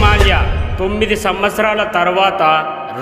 మాల్యా తొమ్మిది సంవత్సరాల తర్వాత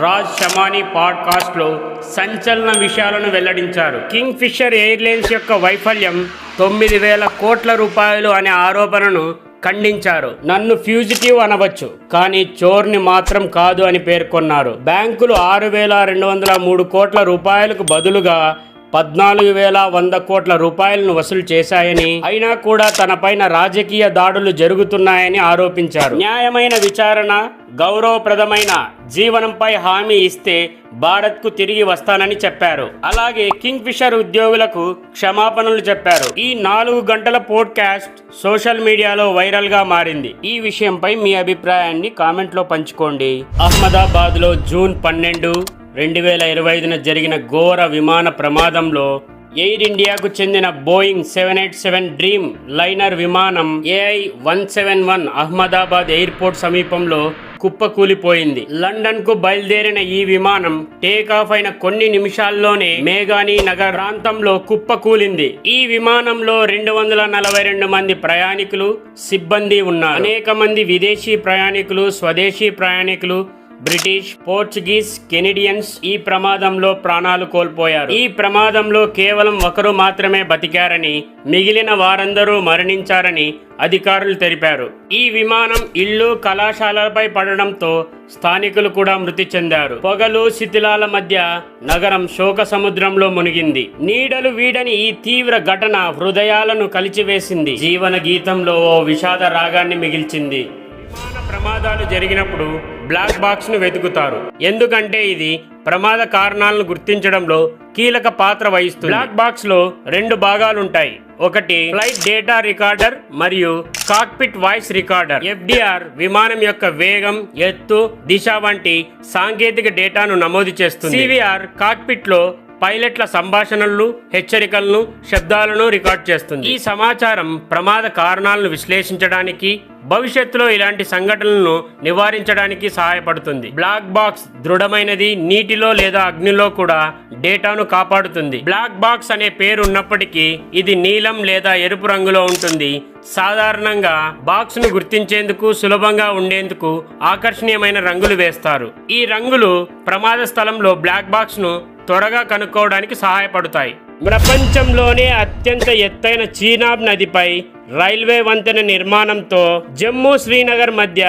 రాజ్ షమానీ పాడ్కాస్ట్లో సంచలన విషయాలను వెల్లడించారు. కింగ్ ఫిషర్ ఎయిర్లైన్స్ యొక్క వైఫల్యం తొమ్మిది వేల కోట్ల రూపాయలు అనే ఆరోపణను ఖండించారు. నన్ను ఫ్యూజిటివ్ అనవచ్చు కానీ చోర్ని మాత్రం కాదు అని పేర్కొన్నారు. బ్యాంకులు ఆరు వేల రెండు వందల మూడు కోట్ల రూపాయలకు బదులుగా పద్నాలుగు వేల వంద కోట్ల రూపాయలను వసూలు చేశాయని అయినా కూడా తనపైన రాజకీయ దాడులు జరుగుతున్నాయని ఆరోపించారు. న్యాయమైన విచారణ గౌరవప్రదమైన జీవనంపై హామీ ఇస్తే భారత్కు తిరిగి వస్తానని చెప్పారు. అలాగే కింగ్ ఫిషర్ ఉద్యోగులకు క్షమాపణలు చెప్పారు. ఈ నాలుగు గంటల పోడ్కాస్ట్ సోషల్ మీడియాలో వైరల్గా మారింది. ఈ విషయంపై మీ అభిప్రాయాన్ని కామెంట్లో పంచుకోండి. అహ్మదాబాద్లో జూన్ పన్నెండు రెండు వేల ఇరవై ఐదున జరిగిన ఘోర విమాన ప్రమాదంలో ఎయిర్ ఇండియాకు చెందిన Boeing seven eight seven dreamliner విమానం AI one seven one Ahmedabad airport సమీపంలో కుప్పకూలిపోయింది. లండన్కు బయలుదేరిన ఈ విమానం టేకాఫ్ అయిన కొన్ని నిమిషాల్లోనే మేఘాని నగర్ ప్రాంతంలో కుప్పకూలింది. ఈ విమానంలో రెండు వందల నలభై రెండు మంది ప్రయాణికులు సిబ్బంది ఉన్నారు. అనేక మంది విదేశీ ప్రయాణికులు స్వదేశీ ప్రయాణికులు బ్రిటిష్ పోర్చుగీస్ కెనడియన్స్ ఈ ప్రమాదంలో ప్రాణాలు కోల్పోయారు. ఈ ప్రమాదంలో కేవలం ఒకరు మాత్రమే బతికారని మిగిలిన వారందరూ మరణించారని అధికారులు తెలిపారు. ఈ విమానం ఇల్లు కళాశాలలపై పడడంతో స్థానికులు కూడా మృతి చెందారు. పొగలు శిథిలాల మధ్య నగరం శోక సముద్రంలో మునిగింది. నీడలు వీడని ఈ తీవ్ర ఘటన హృదయాలను కలిచివేసింది. జీవన గీతంలో ఓ విషాద రాగాన్ని మిగిల్చింది. విమాన ప్రమాదాలు జరిగినప్పుడు బ్లాక్ బాక్స్ను వెతుకుతారు. ఎందుకంటే ఇది ప్రమాద కారణాలను గుర్తించడంలో కీలక పాత్ర వహిస్తుంది. బ్లాక్ బాక్స్లో రెండు భాగాలుంటాయి. ఒకటి ఫ్లైట్ డేటా రికార్డర్ మరియు కాక్పిట్ వాయిస్ రికార్డర్. ఎఫ్డిఆర్ విమానం యొక్క వేగం ఎత్తు దిశ వంటి సాంకేతిక డేటాను నమోదు చేస్తుంది. సివిఆర్ కాక్పిట్లో పైలట్ల సంభాషణలు హెచ్చరికలను శబ్దాలను రికార్డ్ చేస్తుంది. ఈ సమాచారం ప్రమాద కారణాలను విశ్లేషించడానికి భవిష్యత్తులో ఇలాంటి సంఘటనలను నివారించడానికి సహాయపడుతుంది. బ్లాక్ బాక్స్ దృఢమైనది నీటిలో లేదా అగ్నిలో కూడా డేటాను కాపాడుతుంది. బ్లాక్ బాక్స్ అనే పేరు ఉన్నప్పటికీ ఇది నీలం లేదా ఎరుపు రంగులో ఉంటుంది. సాధారణంగా బాక్స్ను గుర్తించేందుకు సులభంగా ఉండేందుకు ఆకర్షణీయమైన రంగులు వేస్తారు. ఈ రంగులు ప్రమాద స్థలంలో బ్లాక్ బాక్స్ను త్వరగా కనుక్కోవడానికి సహాయపడతాయి. ప్రపంచంలోనే అత్యంత ఎత్తైన చీనాబ్ నదిపై రైల్వే వంతెన నిర్మాణంతో జమ్మూ శ్రీనగర్ మధ్య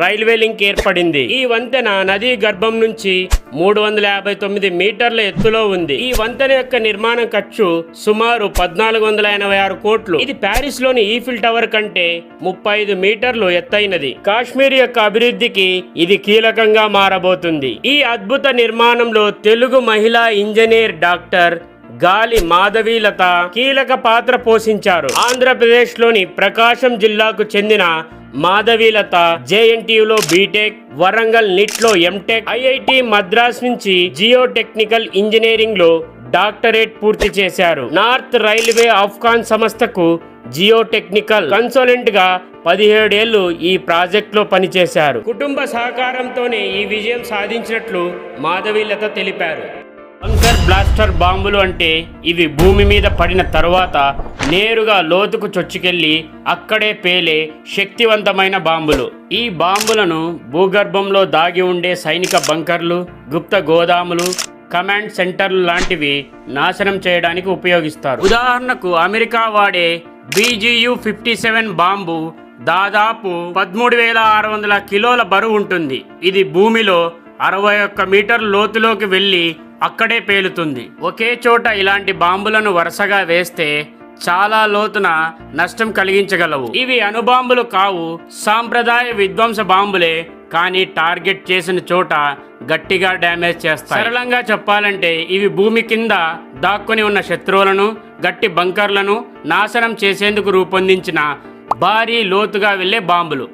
రైల్వే లింక్ ఏర్పడింది. ఈ వంతెన నదీ గర్భం నుంచి మూడు వందల యాభై తొమ్మిది మీటర్ల ఎత్తులో ఉంది. ఈ వంతెన యొక్క నిర్మాణం ఖర్చు సుమారు పద్నాలుగు వందల ఎనభై ఆరు కోట్లు. ఇది ప్యారిస్లోని ఈఫిల్ టవర్ కంటే ముప్పై ఐదు మీటర్లు ఎత్తైనది. కాశ్మీర్ యొక్క అభివృద్ధికి ఇది కీలకంగా మారబోతుంది. ఈ అద్భుత నిర్మాణంలో తెలుగు మహిళా ఇంజనీర్ డాక్టర్ గాలి మాధవీలత కీలక పాత్ర పోషించారు. ఆంధ్రప్రదేశ్లోని ప్రకాశం జిల్లాకు చెందిన మాధవీలత జేఎన్టీయులో బీటెక్ వరంగల్ నిట్లో ఎంటెక్ ఐఐటి మద్రాస్ నుంచి జియో టెక్నికల్ ఇంజనీరింగ్లో డాక్టరేట్ పూర్తి చేశారు. నార్త్ రైల్వే ఆఫ్ఘాన్ సంస్థకు జియో టెక్నికల్ కన్సల్టెంట్గా పదిహేడేళ్ళు ఈ ప్రాజెక్ట్లో పనిచేశారు. కుటుంబ సహకారంతోనే ఈ విజయం సాధించినట్లు మాధవీలత తెలిపారు. బంకర్ బ్లాస్టర్ బాంబులు అంటే ఇవి భూమి మీద పడిన తరువాత నేరుగా లోతుకు చొచ్చుకెళ్ళి అక్కడే పేలే శక్తివంతమైన బాంబులు. ఈ బాంబులను భూగర్భంలో దాగి ఉండే సైనిక బంకర్లు గుప్త గోదాములు కమాండ్ సెంటర్లు లాంటివి నాశనం చేయడానికి ఉపయోగిస్తారు. ఉదాహరణకు అమెరికా వాడే బీజీయు ఫిఫ్టీ సెవెన్ బాంబు దాదాపు పదమూడు వేల ఆరు వందల కిలోల బరువు ఉంటుంది. ఇది భూమిలో అరవై ఒక్క మీటర్ లోతులోకి వెళ్ళి అక్కడే పేలుతుంది. ఒకే చోట ఇలాంటి బాంబులను వరుసగా వేస్తే చాలా లోతున నష్టం కలిగించగలవు. ఇవి అణుబాంబులు కావు సాంప్రదాయ విధ్వంస బాంబులే కానీ టార్గెట్ చేసిన చోట గట్టిగా డ్యామేజ్ చేస్తాయి. సరళంగా చెప్పాలంటే ఇవి భూమి కింద దాక్కుని ఉన్న శత్రువులను గట్టి బంకర్లను నాశనం చేసేందుకు రూపొందించిన భారీ లోతుగా వెళ్ళే బాంబులు.